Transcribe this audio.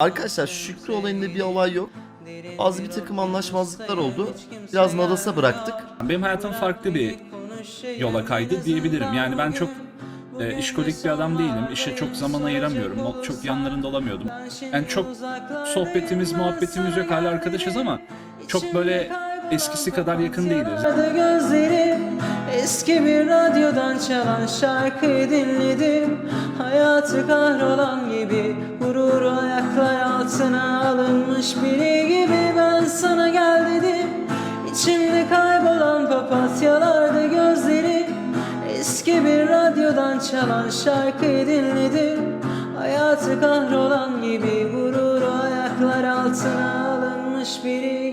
Arkadaşlar Şükrü olayında bir olay yok. Bazı bir takım anlaşmazlıklar oldu. Biraz Nadas'a bıraktık. Benim hayatım farklı bir yola kaydı diyebilirim. Yani ben çok e, işkolik bir adam değilim. İşe çok zaman ayıramıyorum. Çok yanlarında olamıyordum. Yani çok sohbetimiz, muhabbetimiz yok. Hala arkadaşız ama çok böyle eskisi kadar yakın değiliz. Gözlerim Eski bir radyodan çalan şarkıyı dinledim Hayatı kahrolan gibi Gururu altına alınmış biri gibi Ben sana gel dedim. İçimde kaybolan papatyalarda gözlerim Eski bir radyodan çalan şarkıyı dinledim. Hayatı kahrolan gibi Gururu ayaklar altına alınmış biri